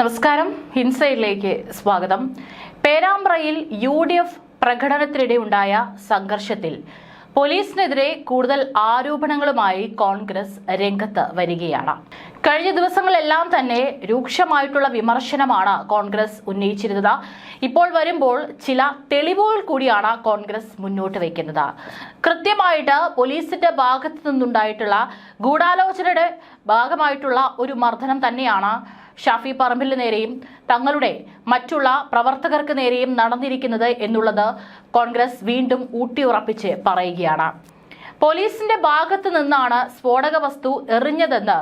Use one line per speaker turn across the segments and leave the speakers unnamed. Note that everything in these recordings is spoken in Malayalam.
നമസ്കാരം. ഹിൻസയിലേക്ക് സ്വാഗതം. പേരാമ്പ്രയിൽ യു ഡി എഫ് പ്രകടനത്തിനിടെ ഉണ്ടായ സംഘർഷത്തിൽ പോലീസിനെതിരെ കൂടുതൽ ആരോപണങ്ങളുമായി കോൺഗ്രസ് രംഗത്ത് വരികയാണ്. കഴിഞ്ഞ ദിവസങ്ങളെല്ലാം തന്നെ രൂക്ഷമായിട്ടുള്ള വിമർശനമാണ് കോൺഗ്രസ് ഉന്നയിച്ചിരുന്നത്. ഇപ്പോൾ വരുമ്പോൾ ചില തെളിവുകൾ കൂടിയാണ് കോൺഗ്രസ് മുന്നോട്ട് വയ്ക്കുന്നത് കൃത്യമായിട്ട് പോലീസിന്റെ ഭാഗത്തു നിന്നുണ്ടായിട്ടുള്ള ഗൂഢാലോചനയുടെ ഭാഗമായിട്ടുള്ള ഒരു മർദ്ദനം തന്നെയാണ് ഷാഫി പറമ്പിലിന് നേരെയും തങ്ങളുടെ മറ്റുള്ള പ്രവർത്തകർക്ക് നേരെയും നടന്നിരിക്കുന്നത് എന്നുള്ളത് കോൺഗ്രസ് വീണ്ടും ഊട്ടിയുറപ്പിച്ച് പറയുകയാണ്. പോലീസിന്റെ ഭാഗത്തു നിന്നാണ് സ്ഫോടക വസ്തു എറിഞ്ഞതെന്ന്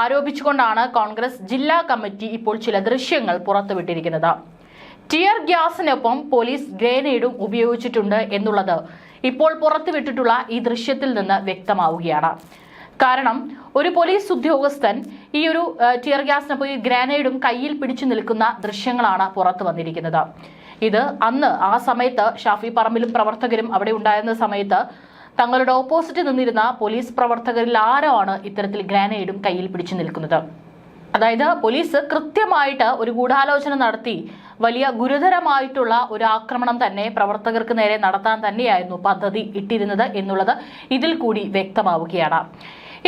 ആരോപിച്ചുകൊണ്ടാണ് കോൺഗ്രസ് ജില്ലാ കമ്മിറ്റി ഇപ്പോൾ ചില ദൃശ്യങ്ങൾ പുറത്തുവിട്ടിരിക്കുന്നത്. ടിയർ ഗ്യാസിനൊപ്പം പോലീസ് ഗ്രേനേഡും ഉപയോഗിച്ചിട്ടുണ്ട് എന്നുള്ളത് ഇപ്പോൾ പുറത്തുവിട്ടിട്ടുള്ള ഈ ദൃശ്യത്തിൽ നിന്ന് വ്യക്തമാവുകയാണ്. കാരണം ഒരു പോലീസ് ഉദ്യോഗസ്ഥൻ ഈ ഒരു ടിയർ ഗ്യാസിനൊപ്പം ഈ ഗ്രാനേഡും കയ്യിൽ പിടിച്ചു നിൽക്കുന്ന ദൃശ്യങ്ങളാണ് പുറത്തു വന്നിരിക്കുന്നത്. ഇത് അന്ന് ആ സമയത്ത് ഷാഫി പറമ്പിലും പ്രവർത്തകരും അവിടെ ഉണ്ടായിരുന്ന സമയത്ത് തങ്ങളുടെ ഓപ്പോസിറ്റ് നിന്നിരുന്ന പോലീസ് പ്രവർത്തകരിൽ ആരോ ആണ് ഇത്തരത്തിൽ ഗ്രാനേഡും കയ്യിൽ പിടിച്ചു നിൽക്കുന്നത്? അതായത് പോലീസ് കൃത്യമായിട്ട് ഒരു ഗൂഢാലോചന നടത്തി വലിയ ഗുരുതരമായിട്ടുള്ള ഒരു ആക്രമണം തന്നെ പ്രവർത്തകർക്ക് നേരെ നടത്താൻ തന്നെയായിരുന്നു പദ്ധതി ഇട്ടിരുന്നത് എന്നുള്ളത് ഇതിൽ കൂടി വ്യക്തമാവുകയാണ്.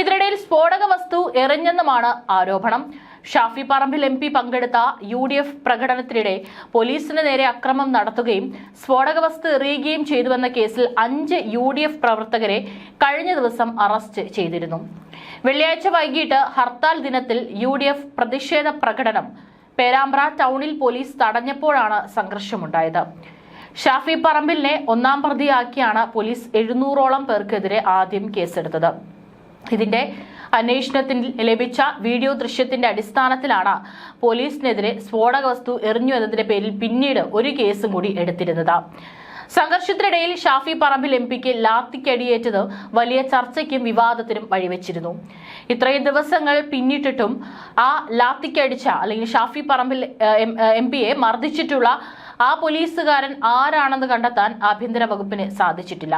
ഇതിനിടയിൽ സ്ഫോടക വസ്തു എറിഞ്ഞെന്നുമാണ് ആരോപണം. ഷാഫി പറമ്പിൽ എം പി പങ്കെടുത്ത യു ഡി എഫ് പ്രകടനത്തിനിടെ പോലീസിന് നേരെ അക്രമം നടത്തുകയും സ്ഫോടക വസ്തു എറിയുകയും ചെയ്തുവെന്ന കേസിൽ അഞ്ച് യു ഡി എഫ് പ്രവർത്തകരെ കഴിഞ്ഞ ദിവസം അറസ്റ്റ് ചെയ്തിരുന്നു. വെള്ളിയാഴ്ച വൈകിട്ട് ഹർത്താൽ ദിനത്തിൽ യു ഡി എഫ് പ്രതിഷേധ പ്രകടനം പേരാമ്പ്ര ടൗണിൽ പോലീസ് തടഞ്ഞപ്പോഴാണ് സംഘർഷമുണ്ടായത്. ഷാഫി പറമ്പിലിനെ ഒന്നാം പ്രതിയാക്കിയാണ് പോലീസ് എഴുന്നൂറോളം പേർക്കെതിരെ ആദ്യം കേസെടുത്തത്. ഇതിന്റെ അന്വേഷണത്തിൽ ലഭിച്ച വീഡിയോ ദൃശ്യത്തിന്റെ അടിസ്ഥാനത്തിലാണ് പോലീസിനെതിരെ സ്ഫോടക വസ്തു എറിഞ്ഞു എന്നതിന്റെ പേരിൽ പിന്നീട് ഒരു കേസും കൂടി എടുത്തിരുന്നത്. സംഘർഷത്തിനിടയിൽ ഷാഫി പറമ്പിൽ എം പിക്ക് ലാത്തിക്കടിയേറ്റത് വലിയ ചർച്ചയ്ക്കും വിവാദത്തിനും വഴിവെച്ചിരുന്നു. ഇത്രയും ദിവസങ്ങൾ പിന്നിട്ടിട്ടും ആ ലാത്തിക്കടിച്ച അല്ലെങ്കിൽ ഷാഫി പറമ്പിൽ എം പിയെ മർദ്ദിച്ചിട്ടുള്ള ആ പോലീസുകാരൻ ആരാണെന്ന് കണ്ടെത്താൻ ആഭ്യന്തര വകുപ്പിന് സാധിച്ചിട്ടില്ല.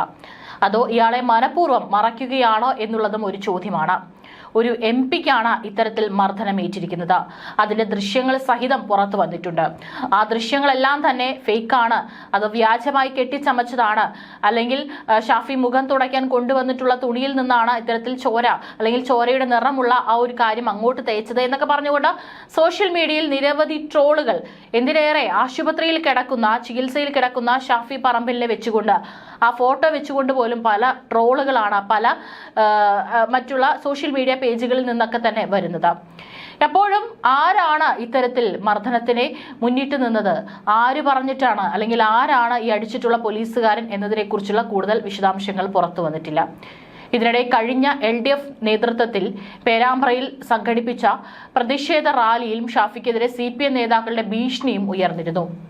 അതോ ഇയാളെ മനഃപൂർവം മറയ്ക്കുകയാണോ എന്നുള്ളതും ഒരു ചോദ്യമാണ്. ഒരു എം പിക്കാണ് ഇത്തരത്തിൽ മർദ്ദനമേറ്റിരിക്കുന്നത്. അതിന്റെ ദൃശ്യങ്ങൾ സഹിതം പുറത്തു വന്നിട്ടുണ്ട്. ആ ദൃശ്യങ്ങളെല്ലാം തന്നെ ഫേക്കാണ്. അത് വ്യാജമായി കെട്ടിച്ചമച്ചതാണ്. അല്ലെങ്കിൽ ഷാഫി മുഖം തുടയ്ക്കാൻ കൊണ്ടുവന്നിട്ടുള്ള തുണിയിൽ നിന്നാണ് ഇത്തരത്തിൽ ചോര അല്ലെങ്കിൽ ചോരയുടെ നിറമുള്ള ആ ഒരു കാര്യം അങ്ങോട്ട് തേച്ചത് എന്നൊക്കെ പറഞ്ഞുകൊണ്ട് സോഷ്യൽ മീഡിയയിൽ നിരവധി ട്രോളുകൾ. എന്തിനേറെ ആശുപത്രിയിൽ കിടക്കുന്ന ചികിത്സയിൽ കിടക്കുന്ന ഷാഫി പറമ്പിലിനെ വെച്ചുകൊണ്ട് ആ ഫോട്ടോ വെച്ചുകൊണ്ട് പോലും പല ട്രോളുകളാണ് പല മറ്റുള്ള സോഷ്യൽ മീഡിയ പേജുകളിൽ നിന്നൊക്കെ തന്നെ വരുന്നത്. എപ്പോഴും ആരാണ് ഇത്തരത്തിൽ മർദ്ദനത്തിനെ മുന്നിട്ട് നിന്നത്? ആര് പറഞ്ഞിട്ടാണ്? അല്ലെങ്കിൽ ആരാണ് ഈ അടിച്ചിട്ടുള്ള പോലീസുകാരൻ എന്നതിനെക്കുറിച്ചുള്ള കൂടുതൽ വിശദാംശങ്ങൾ പുറത്തു വന്നിട്ടില്ല. ഇതിനിടെ കഴിഞ്ഞ എൽ ഡി എഫ് നേതൃത്വത്തിൽ പേരാമ്പ്രയിൽ സംഘടിപ്പിച്ച പ്രതിഷേധ റാലിയിലും ഷാഫിക്കെതിരെ സി പി എം നേതാക്കളുടെ ഭീഷണിയും ഉയർന്നിരുന്നു.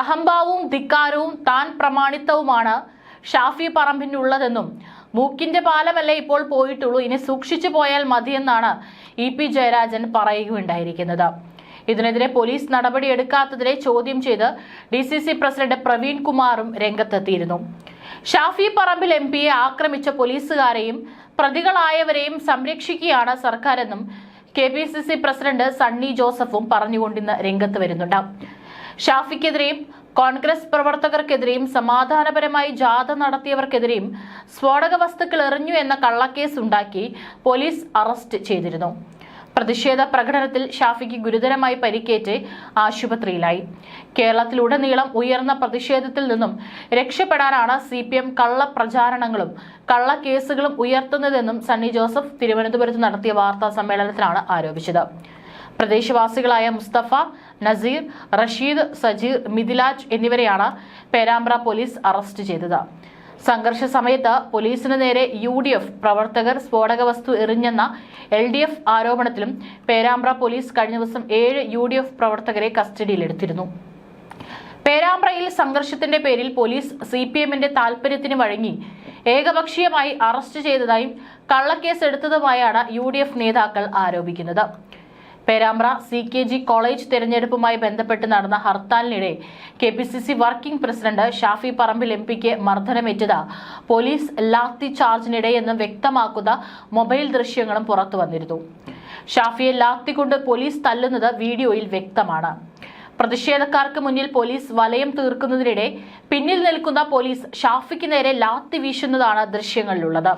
അഹംഭാവവും ധിക്കാരവും താൻ പ്രമാണിത്തവുമാണ് ഷാഫി പറമ്പിനുള്ളതെന്നും മൂക്കിന്റെ പാലമല്ലേ ഇപ്പോൾ പോയിട്ടുള്ളൂ ഇനി സൂക്ഷിച്ചു പോയാൽ മതിയെന്നാണ് ഇ പി ജയരാജൻ പറയുകയുണ്ടായിരിക്കുന്നത്. ഇതിനെതിരെ പോലീസ് നടപടിയെടുക്കാത്തതിനെ ചോദ്യം ചെയ്ത് D C C president Praveen കുമാറും രംഗത്തെത്തിയിരുന്നു. ഷാഫി പറമ്പിൽ എം പിയെ ആക്രമിച്ച പോലീസുകാരെയും പ്രതികളായവരെയും സംരക്ഷിക്കുകയാണ് സർക്കാരെന്നും K P C C president Sunny ജോസഫും പറഞ്ഞുകൊണ്ടിന്ന് രംഗത്ത് വരുന്നുണ്ട്. ഷാഫിക്കെതിരെയും കോൺഗ്രസ് പ്രവർത്തകർക്കെതിരെയും സമാധാനപരമായി ജാഥ നടത്തിയവർക്കെതിരെയും സ്ഫോടക വസ്തുക്കൾ എറിഞ്ഞു എന്ന കള്ളക്കേസ് ഉണ്ടാക്കി പോലീസ് അറസ്റ്റ് ചെയ്തിരുന്നു. പ്രതിഷേധ പ്രകടനത്തിൽ ഷാഫിക്ക് ഗുരുതരമായി പരിക്കേറ്റ് ആശുപത്രിയിലായി. കേരളത്തിലുടനീളം ഉയർന്ന പ്രതിഷേധത്തിൽ നിന്നും രക്ഷപ്പെടാനാണ് സി പി എം കള്ളപ്രചാരണങ്ങളും കള്ളക്കേസുകളും ഉയർത്തുന്നതെന്നും സണ്ണി ജോസഫ് തിരുവനന്തപുരത്ത് നടത്തിയ വാർത്താ സമ്മേളനത്തിലാണ് ആരോപിച്ചത്. പ്രദേശവാസികളായ മുസ്തഫ നസീർ റഷീദ് സജീർ മിഥിലാജ് എന്നിവരെയാണ് പേരാമ്പ്ര പോലീസ് അറസ്റ്റ് ചെയ്തത്. സംഘർഷ സമയത്ത് പോലീസിന് നേരെ യു ഡി എഫ് പ്രവർത്തകർ സ്ഫോടക വസ്തു എറിഞ്ഞെന്ന എൽ ഡി എഫ് ആരോപണത്തിലും പേരാമ്പ്ര പോലീസ് കഴിഞ്ഞ ദിവസം ഏഴ് യു ഡി എഫ് പ്രവർത്തകരെ കസ്റ്റഡിയിലെടുത്തിരുന്നു. പേരാമ്പ്രയിൽ സംഘർഷത്തിന്റെ പേരിൽ പോലീസ് സി പി എമ്മിന്റെ താൽപര്യത്തിന് വഴങ്ങി ഏകപക്ഷീയമായി അറസ്റ്റ് ചെയ്തതായും കള്ളക്കേസ് എടുത്തതുമായാണ് യു ഡി എഫ് നേതാക്കൾ ആരോപിക്കുന്നത്. Perambra C K G college തെരഞ്ഞെടുപ്പുമായി ബന്ധപ്പെട്ട് നടന്ന ഹർത്താലിനിടെ K P C C working president Shafi Parambil M പിക്ക് മർദ്ദനമേറ്റത്. പോലീസ് ലാത്തി ചാർജിനിടെയെന്ന് വ്യക്തമാക്കുന്ന മൊബൈൽ ദൃശ്യങ്ങളും പുറത്തു വന്നിരുന്നു. ഷാഫിയെ ലാത്തിക്കൊണ്ട് പോലീസ് തല്ലുന്നത് വീഡിയോയിൽ വ്യക്തമാണ്. പ്രതിഷേധക്കാർക്ക് മുന്നിൽ പോലീസ് വലയം തീർക്കുന്നതിനിടെ പിന്നിൽ നിൽക്കുന്ന പോലീസ് ഷാഫിക്ക് നേരെ ലാത്തി വീശുന്നതാണ് ദൃശ്യങ്ങളിലുള്ളത്.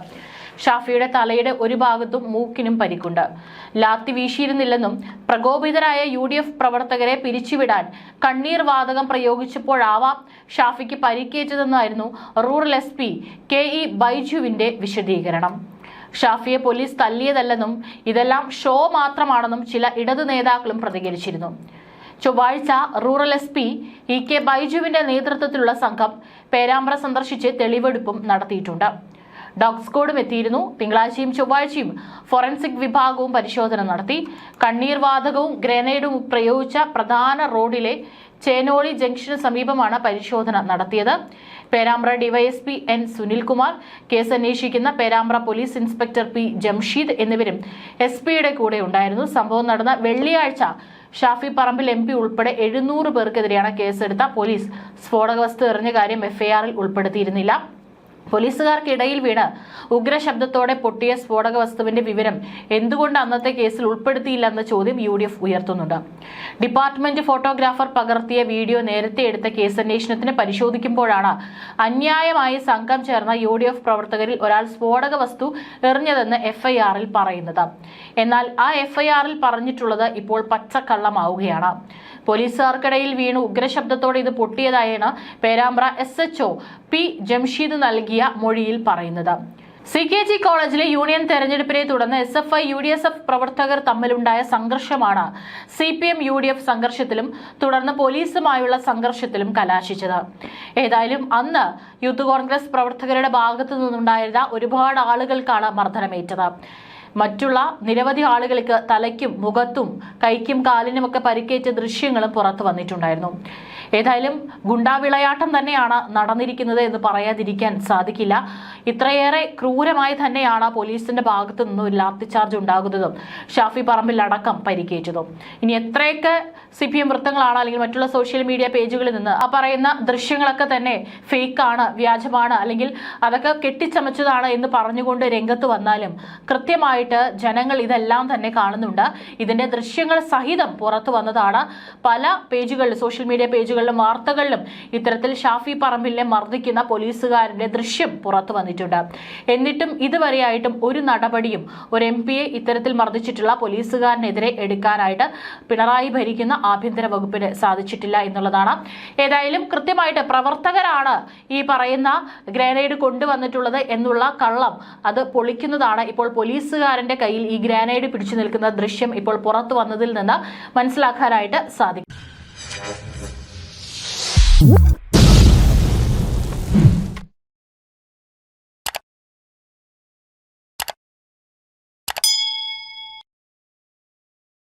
ഷാഫിയുടെ തലയുടെ ഒരു ഭാഗത്തും മൂക്കിനും പരിക്കുണ്ട്. ലാത്തി വീശിയിരുന്നില്ലെന്നും പ്രകോപിതരായ യു ഡി എഫ് പ്രവർത്തകരെ പിരിച്ചുവിടാൻ കണ്ണീർ വാതകം പ്രയോഗിച്ചപ്പോഴാവാം ഷാഫിക്ക് പരിക്കേറ്റതെന്നായിരുന്നു rural S P K E ബൈജുവിന്റെ വിശദീകരണം. ഷാഫിയെ പോലീസ് തല്ലിയതല്ലെന്നും ഇതെല്ലാം ഷോ മാത്രമാണെന്നും ചില ഇടതു നേതാക്കളും പ്രതികരിച്ചിരുന്നു. ചൊവ്വാഴ്ച rural S P E K ബൈജുവിന്റെ നേതൃത്വത്തിലുള്ള സംഘം പേരാമ്പ്ര സന്ദർശിച്ച് തെളിവെടുപ്പും നടത്തിയിട്ടുണ്ട്. ഡോഗ് സ്ക്വാഡും എത്തിയിരുന്നു. തിങ്കളാഴ്ചയും ചൊവ്വാഴ്ചയും ഫോറൻസിക് വിഭാഗവും പരിശോധന നടത്തി. കണ്ണീർ വാതകവും ഗ്രനേഡും പ്രയോഗിച്ച പ്രധാന റോഡിലെ ചേനോളി ജംഗ്ഷന് സമീപമാണ് പരിശോധന നടത്തിയത്. Perambra DYSP N Sunilkumar case അന്വേഷിക്കുന്ന Perambra police inspector P Jamsheed എന്നിവരും എസ് പിയുടെ കൂടെ ഉണ്ടായിരുന്നു. സംഭവം നടന്ന വെള്ളിയാഴ്ച ഷാഫി പറമ്പിൽ എം പി ഉൾപ്പെടെ എഴുന്നൂറ് പേർക്കെതിരെയാണ് കേസെടുത്ത പോലീസ് സ്ഫോടക വസ്തു എറിഞ്ഞ കാര്യം എഫ്ഐആറിൽ ഉൾപ്പെടുത്തിയിരുന്നില്ല. പോലീസുകാർക്കിടയിൽ വീണ് ഉഗ്രശബ്ദത്തോടെ പൊട്ടിയ സ്ഫോടക വസ്തുവിന്റെ വിവരം എന്തുകൊണ്ട് അന്നത്തെ കേസിൽ ഉൾപ്പെടുത്തിയില്ലെന്ന ചോദ്യം യു ഡി എഫ് ഉയർത്തുന്നുണ്ട്. ഡിപ്പാർട്ട്മെന്റ് ഫോട്ടോഗ്രാഫർ പകർത്തിയ വീഡിയോ നേരത്തെ എടുത്ത കേസന്വേഷണത്തിന് പരിശോധിക്കുമ്പോഴാണ് അന്യായമായി സംഘം ചേർന്ന യു ഡി എഫ് പ്രവർത്തകരിൽ ഒരാൾ സ്ഫോടക വസ്തു എറിഞ്ഞതെന്ന് എഫ്ഐആറിൽ പറയുന്നത്. എന്നാൽ ആ എഫ്ഐആറിൽ പറഞ്ഞിട്ടുള്ളത് ഇപ്പോൾ പച്ചക്കള്ളമാവുകയാണ്. പോലീസുകാർക്കിടയിൽ വീണ്. ഉഗ്രശബ്ദത്തോടെ ഇത് പൊട്ടിയതായാണ് Perambra S H O P Jamsheed നൽകിയ മൊഴിയിൽ പറയുന്നത്. സി കെ ജി കോളേജിലെ യൂണിയൻ തെരഞ്ഞെടുപ്പിനെ തുടർന്ന് S F I U D S F പ്രവർത്തകർ തമ്മിലുണ്ടായ സംഘർഷമാണ് C P M U D F സംഘർഷത്തിലും തുടർന്ന് പോലീസുമായുള്ള സംഘർഷത്തിലും കലാശിച്ചത്. ഏതായാലും അന്ന് യൂത്ത് കോൺഗ്രസ് പ്രവർത്തകരുടെ ഭാഗത്തു നിന്നുണ്ടായിരുന്ന ഒരുപാട് ആളുകൾക്കാണ് മർദ്ദനമേറ്റത്. മറ്റുള്ള നിരവധി ആളുകൾക്ക് തലയ്ക്കും മുഖത്തും കൈക്കും കാലിനുമൊക്കെ പരിക്കേറ്റ ദൃശ്യങ്ങളും പുറത്തു വന്നിട്ടുണ്ടായിരുന്നു. ഏതായാലും ഗുണ്ടാവിളയാട്ടം തന്നെയാണ് നടന്നിരിക്കുന്നത് എന്ന് പറയാതിരിക്കാൻ സാധിക്കില്ല. ഇത്രയേറെ ക്രൂരമായി തന്നെയാണ് പോലീസിന്റെ ഭാഗത്തു നിന്നും ഒരു ലാത്തിച്ചാർജ് ഉണ്ടാകുന്നതും ഷാഫി പറമ്പിൽ അടക്കം പരിക്കേറ്റതും. ഇനി എത്രയൊക്കെ സി പി എം വൃത്തങ്ങളാണ് അല്ലെങ്കിൽ മറ്റുള്ള സോഷ്യൽ മീഡിയ പേജുകളിൽ നിന്ന് ആ പറയുന്ന ദൃശ്യങ്ങളൊക്കെ തന്നെ ഫേക്കാണ് വ്യാജമാണ് അല്ലെങ്കിൽ അതൊക്കെ കെട്ടിച്ചമച്ചതാണ് എന്ന് പറഞ്ഞുകൊണ്ട് രംഗത്ത് വന്നാലും കൃത്യമായിട്ട് ജനങ്ങൾ ഇതെല്ലാം തന്നെ കാണുന്നുണ്ട്. ഇതിന്റെ ദൃശ്യങ്ങൾ സഹിതം പുറത്തു വന്നതാണ്. പല പേജുകളിൽ സോഷ്യൽ മീഡിയ പേജുകളിലും വാർത്തകളിലും ഇത്തരത്തിൽ ഷാഫി പറമ്പിലിനെ മർദ്ദിക്കുന്ന പോലീസുകാരന്റെ ദൃശ്യം പുറത്തു വന്നിട്ടുണ്ട്. എന്നിട്ടും ഇതുവരെയായിട്ടും ഒരു നടപടിയും ഒരു എം പിയെ ഇത്തരത്തിൽ മർദ്ദിച്ചിട്ടുള്ള പോലീസുകാരനെതിരെ എടുക്കാനായിട്ട് പിണറായി ഭരിക്കുന്ന ആഭ്യന്തര വകുപ്പിന് സാധിച്ചിട്ടില്ല എന്നുള്ളതാണ്. ഏതായാലും കൃത്യമായിട്ട് പ്രവർത്തകരാണ് ഈ പറയുന്ന ഗ്രനേഡ് കൊണ്ടുവന്നിട്ടുള്ളത് എന്നുള്ള കള്ളം അത് പൊളിക്കുന്നതാണ്. ഇപ്പോൾ പോലീസുകാരന്റെ കയ്യിൽ ഈ ഗ്രാനൈഡ് പിടിച്ചു നിൽക്കുന്ന ദൃശ്യം ഇപ്പോൾ പുറത്തു വന്നതിൽ നിന്ന് മനസ്സിലാക്കാനായിട്ട് സാധിക്കും.